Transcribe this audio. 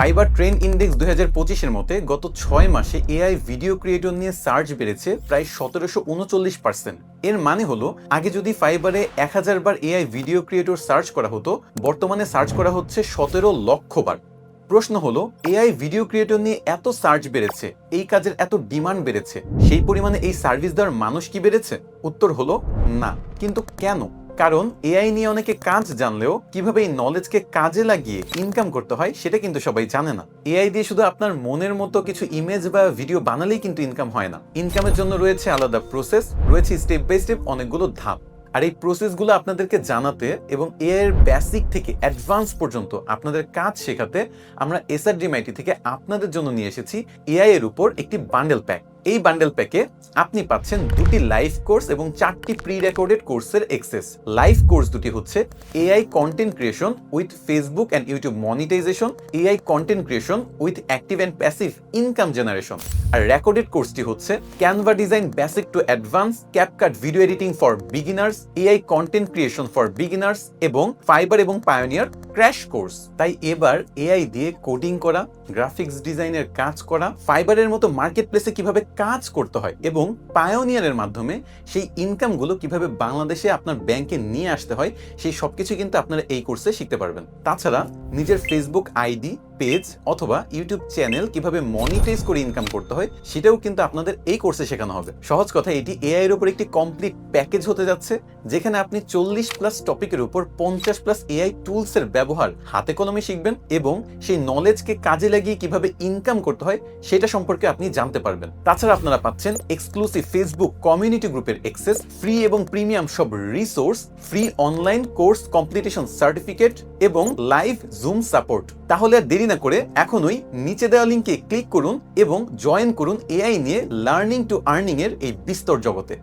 Fibre train index দুই হাজার পঁচিশের মতে গত ছয় মাসে এআই ভিডিও ক্রিয়েটর নিয়ে সার্চ বেড়েছে প্রায় সতেরোশো উনচল্লিশ পার্সেন্ট। এর মানে হলো, আগে যদি ফাইবারে এক হাজার বার এআই ভিডিও ক্রিয়েটর সার্চ করা হতো, বর্তমানে সার্চ করা হচ্ছে সতেরো লক্ষ বার। প্রশ্ন হলো, এআই ভিডিও ক্রিয়েটর নিয়ে এত সার্চ বেড়েছে, এই কাজের এত ডিমান্ড বেড়েছে, সেই পরিমাণে এই সার্ভিস দেওয়ার মানুষ কি বেড়েছে? উত্তর হলো, না। কিন্তু কেন? কারণ এআই নিয়ে অনেকে কাজ জানলেও কীভাবে এই নলেজকে কাজে লাগিয়ে ইনকাম করতে হয় সেটা কিন্তু সবাই জানে না। এআই দিয়ে শুধু আপনার মনের মতো কিছু ইমেজ বা ভিডিও বানালেই কিন্তু ইনকাম হয় না। ইনকামের জন্য রয়েছে আলাদা প্রসেস রয়েছে স্টেপ বাই স্টেপ অনেকগুলো ধাপ। আর এই প্রসেসগুলো আপনাদেরকে জানাতে এবং এআই এর বেসিক থেকে অ্যাডভান্স পর্যন্ত আপনাদের কাজ শেখাতে আমরা এসআরডিএমআইটি থেকে আপনাদের জন্য নিয়ে এসেছি এআই এর উপর একটি বান্ডেল প্যাক এই বান্ডেল প্যাকে আপনি পাচ্ছেন দুটি লাইভ কোর্স এবং চারটি প্রি রেকর্ডেড কোর্সের এক্সেস লাইভ কোর্স দুটি হচ্ছে AI content creation with Facebook and YouTube monetisation AI content creation with active and passive income generation R recorded কোর্সটি হচ্ছে Canva design basic to advance CapCut video editing for beginners AI content creation for beginners এবং Fiverr এবং pioneer crash course তাই এবার AI দিয়ে coding করা graphics ডিজাইনের কাজ করা ফাইবারের মতো মার্কেট প্লেসে কীভাবে কাজ করতে হয় এবং পায়োনিয়ারের মাধ্যমে সেই ইনকামগুলো কীভাবে বাংলাদেশে আপনার ব্যাংকে নিয়ে আসতে হয়, সেই সব কিছু কিন্তু আপনারা এই কোর্সে শিখতে পারবেন। তাছাড়া নিজের ফেসবুক আইডি পেজ অথবা ইউটিউব চ্যানেল কীভাবে মনিটাইজ করে ইনকাম করতে হয়, সেটাও কিন্তু আপনাদের এই কোর্সে শেখানো হবে। সহজ কথা, এটি এআই এর উপর একটি কমপ্লিট প্যাকেজ হতে যাচ্ছে, যেখানে আপনি চল্লিশ প্লাস টপিকের উপর পঞ্চাশ প্লাস এআই টুলস এর ব্যবহার হাতে কলমে শিখবেন এবং সেই নলেজকে কাজে লাগিয়ে কীভাবে ইনকাম করতে হয়, সেটা সম্পর্কে আপনি জানতে পারবেন। তাছাড়া আপনারা পাচ্ছেন এক্সক্লুসিভ ফেসবুক কমিউনিটি গ্রুপের এক্সেস ফ্রি এবং প্রিমিয়াম সব resource free online course completion certificate এবং লাইভ জুম সাপোর্ট। তাহলে আর দেরি না করে এখনই নিচে দেওয়া লিঙ্কে ক্লিক করুন এবং জয়েন করুন এআই নিয়ে লার্নিং টু আর্নিং এর এই বিস্তর জগতে।